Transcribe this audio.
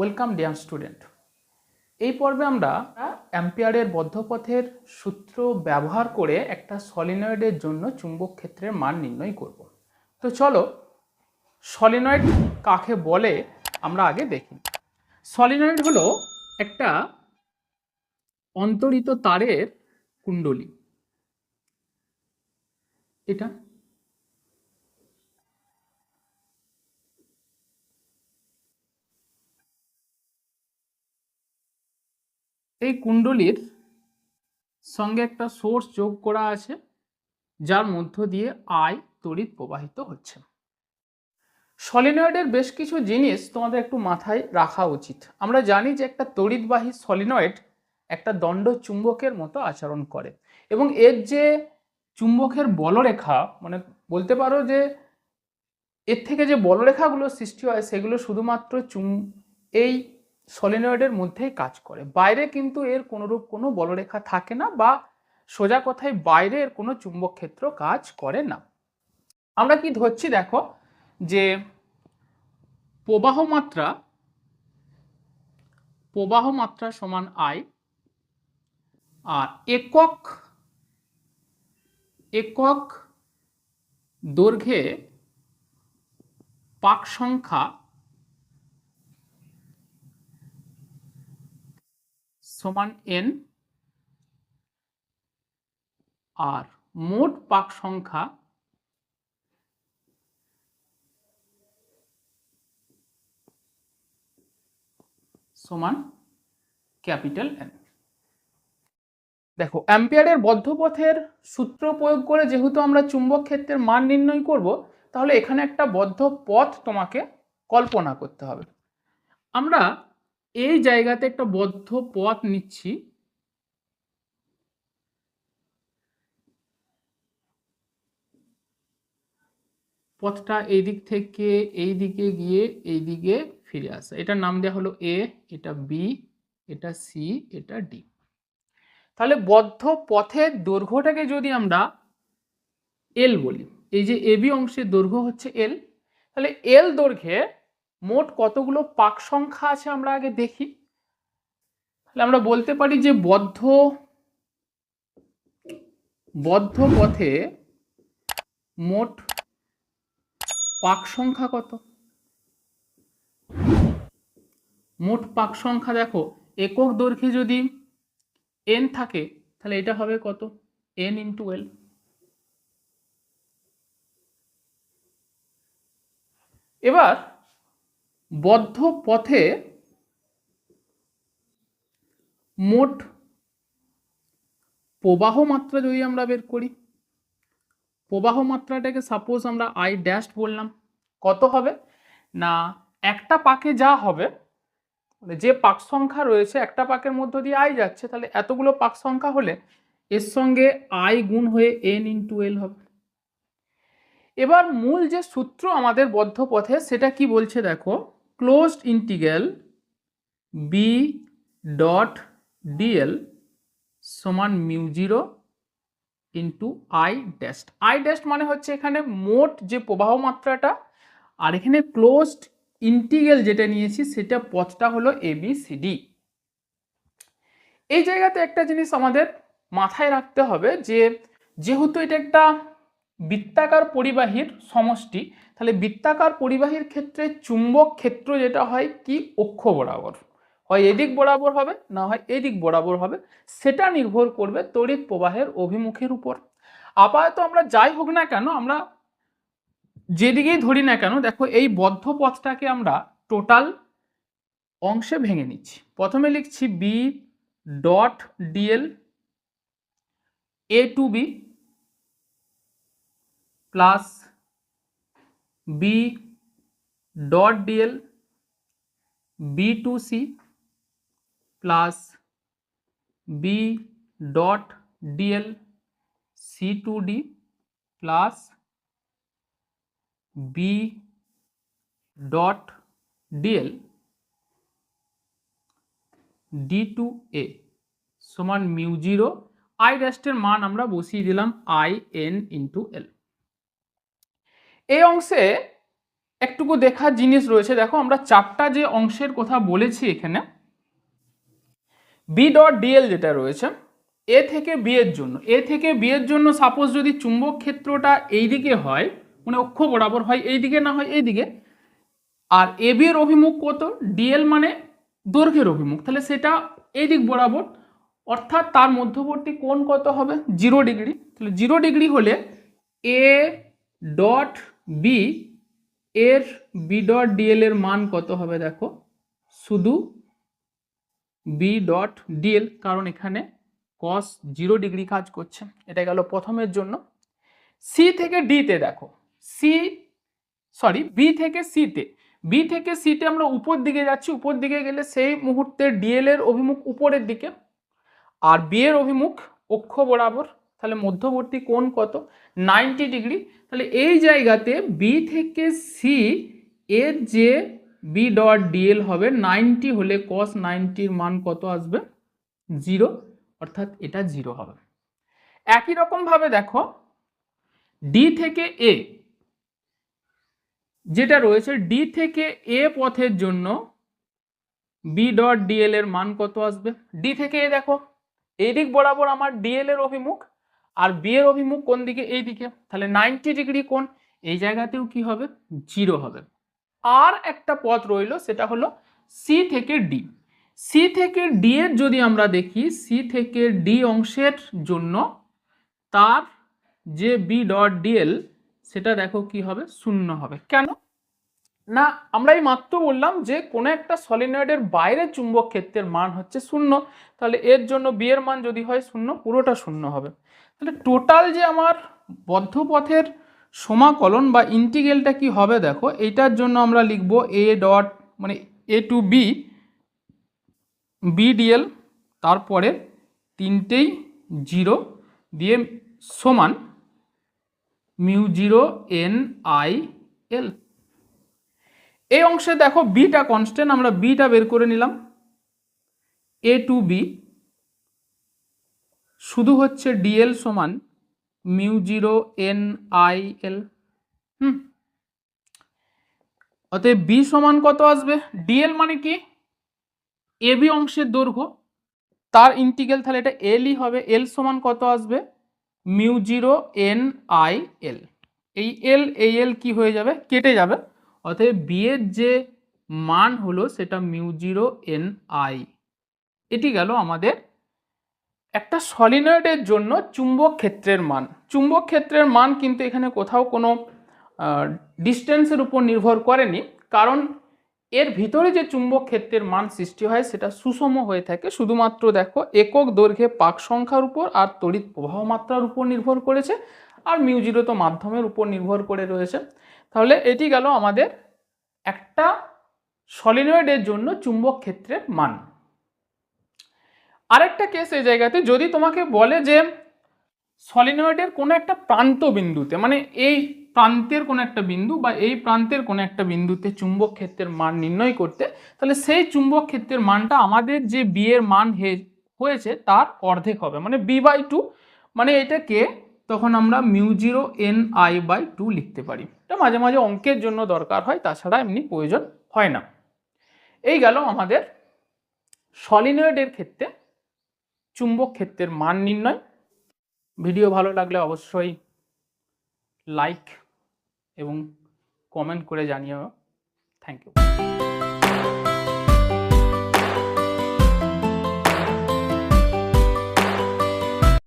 Welcome dear student এই পর্বে আমরা অ্যাম্পিয়ারের বদ্ধপথের সূত্র ব্যবহার করে একটা সলিনয়েডের জন্য চুম্বক ক্ষেত্রের মান নির্ণয় করব। তো চলো, সলিনয়েড কাকে বলে আমরা আগে দেখি। সলিনয়েড হলো একটা অন্তরিত তারের কুণ্ডলী। এটা এই কুণ্ডলীর সঙ্গে একটা সোর্স যোগ করা আছে, যার মধ্য দিয়ে আয় তড়িৎ প্রবাহিত হচ্ছে। সলিনয়েডের বেশ কিছু জিনিস তোমাদের একটু মাথায় রাখা উচিত। আমরা জানি যে একটা তড়িৎবাহী সলিনয়েড একটা দণ্ড চুম্বকের মতো আচরণ করে এবং এর যে চুম্বকের বলরেখা মানে বলতে পারো যে এর থেকে যে বলরেখাগুলো সৃষ্টি হয়, সেগুলো শুধুমাত্র চুম এই সলিনয়েডের মধ্যেই কাজ করে। বাইরে কিন্তু এর কোনোরূপ কোনো বলরেখা থাকে না বা সোজা কথায় বাইরে এর কোনো চুম্বক ক্ষেত্র কাজ করে না। আমরা কি ধরছি দেখো যে প্রবাহ মাত্রা প্রবাহ মাত্রা সমান আই আর একক একক দৈর্ঘ্যে পাক সংখ্যা সমান এন আর মোট পাক সংখ্যা সমান ক্যাপিটাল এন দেখো, অ্যাম্পিয়ারের বদ্ধপথের সূত্র প্রয়োগ করে যেহেতু আমরা চুম্বক ক্ষেত্রের মান নির্ণয় করব, তাহলে এখানে একটা বদ্ধ পথ তোমাকে কল্পনা করতে হবে। আমরা এই জায়গাতে একটা বদ্ধ পথ নিচ্ছি। পথটা এই দিক থেকে এই দিকে গিয়ে এই দিকে ফিরে আসে। এটার নাম দেওয়া হলো এ, এটা বি, এটা সি, এটা ডি। তাহলে বদ্ধ পথের দৈর্ঘ্যটাকে যদি আমরা এল বলি, এই যে এবি অংশের দৈর্ঘ্য হচ্ছে এল, তাহলে এল দৈর্ঘ্যে মোট কতগুলো পাক সংখ্যা আছে আমরা আগে দেখি। তাহলে আমরা বলতে পারি যে বদ্ধ বদ্ধ পথে মোট পাক সংখ্যা কত? মোট পাক সংখ্যা দেখো, একক দৈর্ঘ্যে যদি এন থাকে, তাহলে এটা হবে কত? এন ইন্টু এল এবার বদ্ধ পথে মোট প্রবাহ মাত্রা যদি আমরা বের করি, প্রবাহ মাত্রাটাকে সাপোজ আমরা আই ড্যাশ বললাম, কত হবে? না, একটা পাকে যা হবে মানে যে পাক সংখ্যা রয়েছে, একটা পাকের মধ্য দিয়ে আই যাচ্ছে, তাহলে এতগুলো পাক সংখ্যা হলে এর সঙ্গে আই গুণ হয়ে এন ইন্টু এল হবে। এবার মূল যে সূত্র আমাদের বদ্ধ পথে, সেটা কি বলছে দেখো? Closed integral B dot DL সমান mu zero into I dash I dash মানে হচ্ছে এখানে মোট যে প্রবাহ মাত্রাটা, আর এখানে ক্লোজড ইন্টিগ্রাল যেটা নিয়েছি সেটা পথটা হলো এ বি সি ডি এই জায়গাতে একটা জিনিস আমাদের মাথায় রাখতে হবে যে, যেহেতু এটা একটা বৃত্তাকার পরিবাহীর সমষ্টি। তাহলে বৃত্তাকার পরিবাহীর ক্ষেত্রে চুম্বক ক্ষেত্র যেটা হয় কি? অক্ষ বরাবর। হয় এদিক বরাবর হবে, না হয় এদিক বরাবর হবে। সেটা নির্ভর করবে তড়িৎ প্রবাহের অভিমুখের উপর। আপাতত আমরা যাই হোক না কেন, আমরা যেদিকেই ধরি না কেন, দেখো এই বদ্ধ পথটাকে আমরা টোটাল অংশে ভেঙে নিচ্ছি। প্রথমে লিখছি B dot DL A to B plus B dot DL B to C plus B dot DL C to D plus B dot DL D to A সমান মিউ জিরো আই ড্যাস্টের মান আমরা বসিয়ে দিলাম আই এন ইন্টু এল এই অংশে একটুকু দেখার জিনিস রয়েছে। দেখো, আমরা চারটা যে অংশের কথা বলেছি এখানে বি ডট ডিএল যেটা রয়েছে এ থেকে বি এর জন্য। এ থেকে বি এর জন্য সাপোজ যদি চুম্বক ক্ষেত্রটা এইদিকে হয় মানে অক্ষ বরাবর হয় এই দিকে না হয় এইদিকে, আর এ বি এর অভিমুখ কত? ডিএল মানে দৈর্ঘ্যের অভিমুখ। তাহলে সেটা এই দিক বরাবর, অর্থাৎ তার মধ্যবর্তী কোণ কত হবে? জিরো ডিগ্রি তাহলে জিরো ডিগ্রি হলে এ ডট বি এর বি ডট ডিএল এর মান কত হবে দেখো? শুধু বি ডট ডিএল কারণ এখানে কস জিরো ডিগ্রি কাজ করছে। এটা গেল প্রথমের জন্য। সি থেকে ডিতে দেখো। সি সরি বি থেকে সিতে বি থেকে সিতে আমরা উপর দিকে যাচ্ছি। উপর দিকে গেলে সেই মুহূর্তে ডিএল এর অভিমুখ উপরের দিকে। আর বি এর অভিমুখ অক্ষ বরাবর তাহলে মধ্যবর্তী কোণ কত? Ninety degree. তাহলে এই জায়গাতে বি থেকে সি এর যে বি ডট ডিএল হবে, নাইনটি হলে কস নাইনটির মান কত আসবে? জিরো। অর্থাৎ এটা জিরো হবে। একই রকমভাবে দেখো ডি থেকে এ যেটা রয়েছে ডি থেকে এ পথের জন্য বি ডট ডিএল এর মান কত আসবে? ডি থেকে এ দেখো। এই দিক বরাবর আমার ডিএল এর অভিমুখ। আর বি এর অভিমুখ কোন দিকে? এই দিকে। তাহলে নাইনটি ডিগ্রি কোন এই জায়গাতেও কি হবে? জিরো হবে। আর একটা পথ রইল, সেটা হলো সি থেকে ডি সি থেকে ডি এর যদি আমরা দেখি সি থেকে ডি অংশের জন্য তার যে বি ডট ডিএল সেটা দেখো কি হবে? শূন্য হবে। কেন? না আমরা এই মাত্র বললাম যে কোনো একটা সলিনয়েডের বাইরে চুম্বক ক্ষেত্রের মান হচ্ছে শূন্য। তাহলে এর জন্য বি এর মান যদি হয় শূন্য, পুরোটা শূন্য হবে। তাহলে টোটাল যে আমার বদ্ধপথের সমাকলন বা ইন্টিগ্রেলটা কি হবে দেখো, এইটার জন্য আমরা লিখব এ ডট মানে এ টু বি বিডিএল তারপরে তিনটেই জিরো দিয়ে সমান mu zero N I L এই অংশে দেখো বিটা কনস্ট্যান্ট আমরা বিটা বের করে নিলাম। এ টু বি শুধু হচ্ছে ডিএল সমান mu zero N I L হুম। অতএব বি সমান কত আসবে? ডিএল মানে কি? এ বি অংশের দৈর্ঘ্য। তার ইন্টিগ্রাল তাহলে এটা এলই হবে। এল সমান কত আসবে? Mu zero N I L এই এল এই এল কি হয়ে যাবে? কেটে যাবে। অতএব বি এর যে মান হলো সেটা মিউ জিরো এন আই। এটি গেল আমাদের একটা সলিনয়েডের জন্য চুম্বক ক্ষেত্রের মান। চুম্বক ক্ষেত্রের মান কিন্তু এখানে কোথাও কোনো ডিস্টেন্সের উপর নির্ভর করেনি। কারণ এর ভিতরে যে চুম্বক ক্ষেত্রের মান সৃষ্টি হয় সেটা সুষম হয়ে থাকে। শুধুমাত্র দেখো একক দৈর্ঘ্যে পাক সংখ্যার উপর আর তড়িৎ প্রবাহ মাত্রার উপর নির্ভর করেছে। আর মিউজিরো তো মাধ্যমের উপর নির্ভর করে রয়েছে। তাহলে এটি গেল আমাদের একটা সলিনয়েডের জন্য চুম্বক ক্ষেত্রের মান। আরেকটা কেস এই জায়গাতে, যদি তোমাকে বলে যে সলিনয়েডের কোনো একটা প্রান্ত বিন্দুতে মানে এই প্রান্তের কোনো একটা বিন্দু বা এই প্রান্তের কোনো একটা বিন্দুতে চুম্বক ক্ষেত্রের মান নির্ণয় করতে, তাহলে সেই চুম্বক ক্ষেত্রের মানটা আমাদের যে বি এর মান হয়েছে তার অর্ধেক হবে। মানে বি বাই টু মানে এটাকে তখন আমরা mu zero N I by two লিখতে পারি। এটা মাঝে মাঝে অঙ্কের জন্য দরকার হয়, তাছাড়া এমনি প্রয়োজন হয় না। এই গেল আমাদের সলিনয়েডের ক্ষেত্রে চুম্বক ক্ষেত্রের মান নির্ণয়। ভিডিও ভালো লাগলে অবশ্যই লাইক এবং কমেন্ট করে জানিও। Thank you.